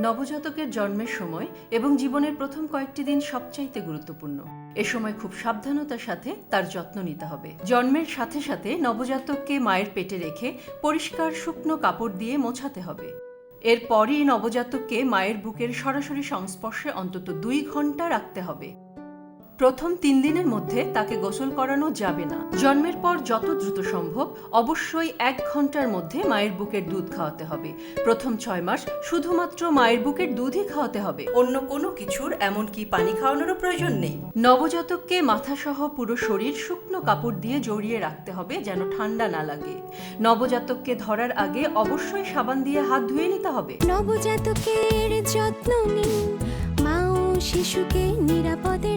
নবজাতকের জন্মের সময় এবং জীবনের প্রথম কয়েকটি দিন সবচাইতে গুরুত্বপূর্ণ। এ সময় খুব সাবধানতার সাথে তার যত্ন নিতে হবে। জন্মের সাথে সাথে নবজাতককে মায়ের পেটে রেখে পরিষ্কার শুকনো কাপড় দিয়ে মোছাতে হবে। এরপরই নবজাতককে মায়ের বুকের সরাসরি সংস্পর্শে অন্তত দুই ঘণ্টা রাখতে হবে। প্রথম তিন দিনের মধ্যে তাকে গোসল করানো যাবে না। জন্মের পর যত দ্রুত সম্ভব, অবশ্যই এক ঘণ্টার মধ্যে মায়ের বুকের দুধ খাওয়াতে হবে। প্রথম ছয় মাস শুধুমাত্র মায়ের বুকের দুধই খাওয়াতে হবে। অন্য কোনো কিছুর, এমনকি পানি খাওয়ানোরও প্রয়োজন নেই। নবজাতককে মাথাসহ পুরো শরীর শুকনো কাপড় দিয়ে জড়িয়ে রাখতে হবে যেন ঠান্ডা না লাগে। নবজাতককে ধরার আগে অবশ্যই সাবান দিয়ে হাত ধুয়ে নিতে হবে। নবজাতকের যত্ন নিন। মা ও শিশুকে নিরাপদে